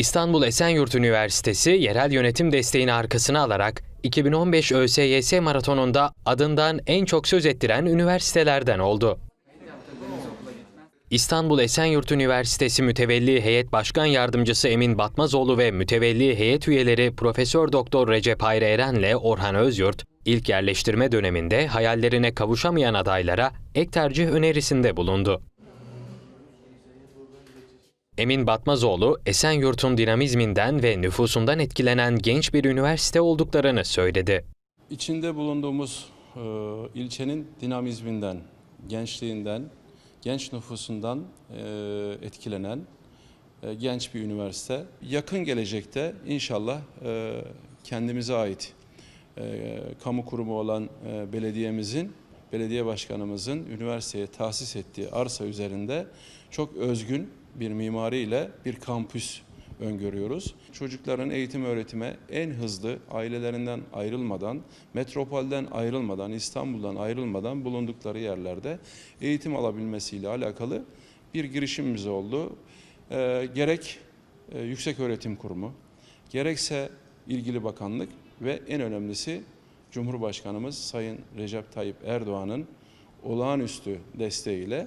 İstanbul Esenyurt Üniversitesi yerel yönetim desteğini arkasına alarak 2015 ÖSYS maratonunda adından en çok söz ettiren üniversitelerden oldu. İstanbul Esenyurt Üniversitesi Mütevelli Heyet Başkan Yardımcısı Emin Batmazoğlu ve mütevelli heyet üyeleri Profesör Doktor Recep Hayri Eren'le Orhan Özyurt, ilk yerleştirme döneminde hayallerine kavuşamayan adaylara ek tercih önerisinde bulundu. Emin Batmazoğlu, Esenyurt'un dinamizminden ve nüfusundan etkilenen genç bir üniversite olduklarını söyledi. İçinde bulunduğumuz e, ilçenin dinamizminden, gençliğinden, genç nüfusundan e, etkilenen e, genç bir üniversite. Yakın gelecekte inşallah e, kendimize ait e, kamu kurumu olan e, belediyemizin, belediye başkanımızın üniversiteye tahsis ettiği arsa üzerinde çok özgün bir mimariyle bir kampüs öngörüyoruz. Çocukların eğitim öğretime en hızlı ailelerinden ayrılmadan, metropolden ayrılmadan, İstanbul'dan ayrılmadan bulundukları yerlerde eğitim alabilmesiyle alakalı bir girişimimiz oldu. Ee, gerek e, Yüksek Öğretim Kurumu, gerekse ilgili bakanlık ve en önemlisi Cumhurbaşkanımız Sayın Recep Tayyip Erdoğan'ın olağanüstü desteğiyle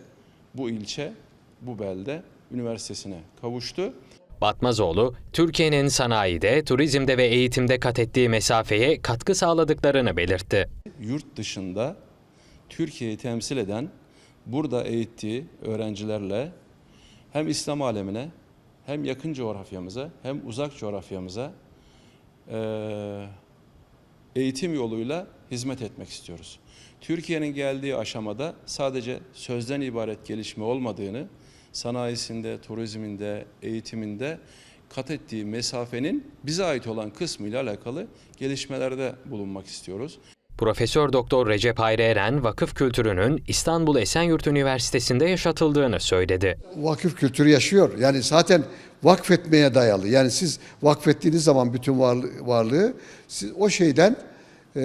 bu ilçe, bu belde üniversitesine kavuştu. Batmazoğlu, Türkiye'nin sanayide, turizmde ve eğitimde kat ettiği mesafeye katkı sağladıklarını belirtti. Yurt dışında Türkiye'yi temsil eden, burada eğittiği öğrencilerle hem İslam alemine hem yakın coğrafyamıza hem uzak coğrafyamıza eğitim yoluyla hizmet etmek istiyoruz. Türkiye'nin geldiği aşamada sadece sözden ibaret gelişme olmadığını, sanayisinde, turizminde, eğitiminde kat ettiği mesafenin bize ait olan kısmıyla alakalı gelişmelerde bulunmak istiyoruz. Profesör Doktor Recep Hayri Eren, vakıf kültürünün İstanbul Esenyurt Üniversitesi'nde yaşatıldığını söyledi. vakıf kültürü yaşıyor. Yani zaten vakfetmeye dayalı. Yani siz vakfettiğiniz zaman bütün varlığı, varlığı siz o şeyden eee,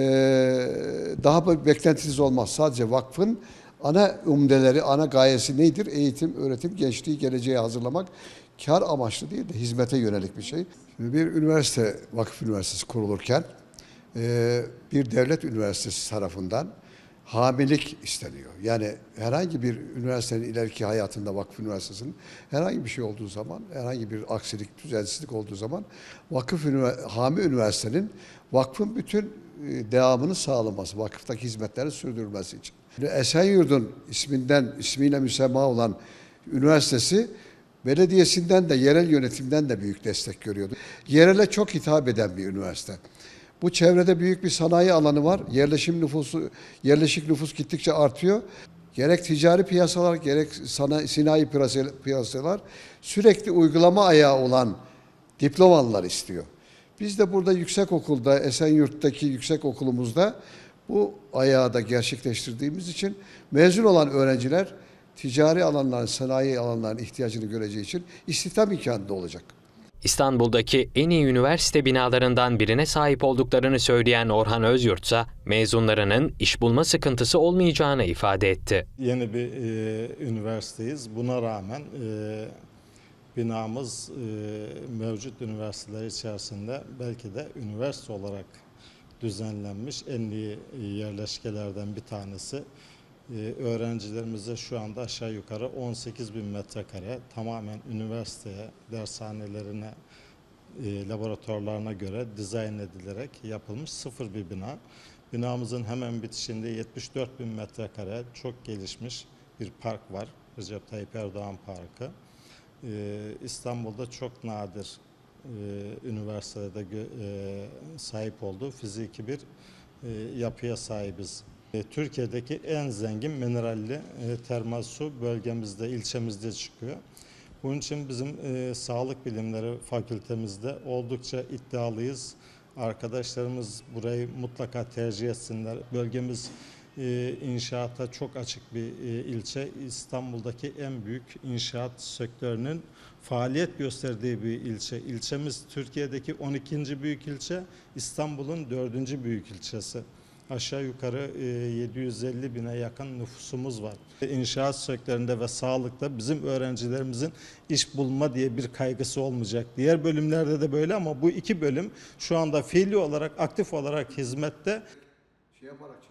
daha beklentiniz olmaz. Sadece vakfın ana umdeleri, ana gayesi nedir? Eğitim, öğretim, gençliği geleceğe hazırlamak. Kar amaçlı değil de hizmete yönelik bir şey. Şimdi bir üniversite, vakıf üniversitesi kurulurken eee, bir devlet üniversitesi tarafından hamilik isteniyor. Yani herhangi bir üniversitenin ileriki hayatında vakıf üniversitesinin herhangi bir şey olduğu zaman, herhangi bir aksilik, düzensizlik olduğu zaman vakıf hami üniversitenin vakfın bütün e, devamını sağlaması, vakıftaki hizmetlerin sürdürülmesi için. Esenyurt'un isminden, ismiyle müsemma olan üniversitesi belediyesinden de yerel yönetimden de büyük destek görüyordu. Yerele çok hitap eden bir üniversite. Bu çevrede büyük bir sanayi alanı var. Yerleşim nüfusu, yerleşik nüfus gittikçe artıyor. Gerek ticari piyasalar, gerek sanayi, sinayi piyasa- piyasalar sürekli uygulama ayağı olan diplomalılar istiyor. Biz de burada yüksek okulda, Esenyurt'taki yüksek okulumuzda bu ayağı da gerçekleştirdiğimiz için mezun olan öğrenciler ticari alanların, sanayi alanların ihtiyacını göreceği için istihdam imkanı da olacak. İstanbul'daki en iyi üniversite binalarından birine sahip olduklarını söyleyen Orhan Özyurt ise mezunlarının iş bulma sıkıntısı olmayacağını ifade etti. Yeni bir e, üniversiteyiz. Buna rağmen e, binamız e, mevcut üniversiteler içerisinde belki de üniversite olarak düzenlenmiş en iyi yerleşkelerden bir tanesi. E, öğrencilerimize şu anda aşağı yukarı 18 bin metrekare tamamen üniversiteye, dershanelerine, e, laboratuvarlarına göre dizayn edilerek yapılmış sıfır bir bina. Binamızın hemen bitişinde 74 bin metrekare çok gelişmiş bir park var. Recep Tayyip Erdoğan Parkı. Ee, İstanbul'da çok nadir üniversitede gö- e, sahip olduğu fiziki bir e, yapıya sahibiz. E, Türkiye'deki en zengin mineralli e, termal su bölgemizde, ilçemizde çıkıyor. Bunun için bizim e, sağlık bilimleri fakültemizde oldukça iddialıyız. Arkadaşlarımız burayı mutlaka tercih etsinler. Bölgemiz e, inşaata çok açık bir e, ilçe. İstanbul'daki en büyük inşaat sektörünün faaliyet gösterdiği bir ilçe. İlçemiz Türkiye'deki 12. büyük ilçe, İstanbul'un 4. büyük ilçesi. aşağı yukarı e, 750 bine yakın nüfusumuz var. İnşaat sektöründe ve sağlıkta bizim öğrencilerimizin iş bulma diye bir kaygısı olmayacak. Diğer bölümlerde de böyle ama bu iki bölüm şu anda fiili olarak aktif olarak hizmette Şey yaparak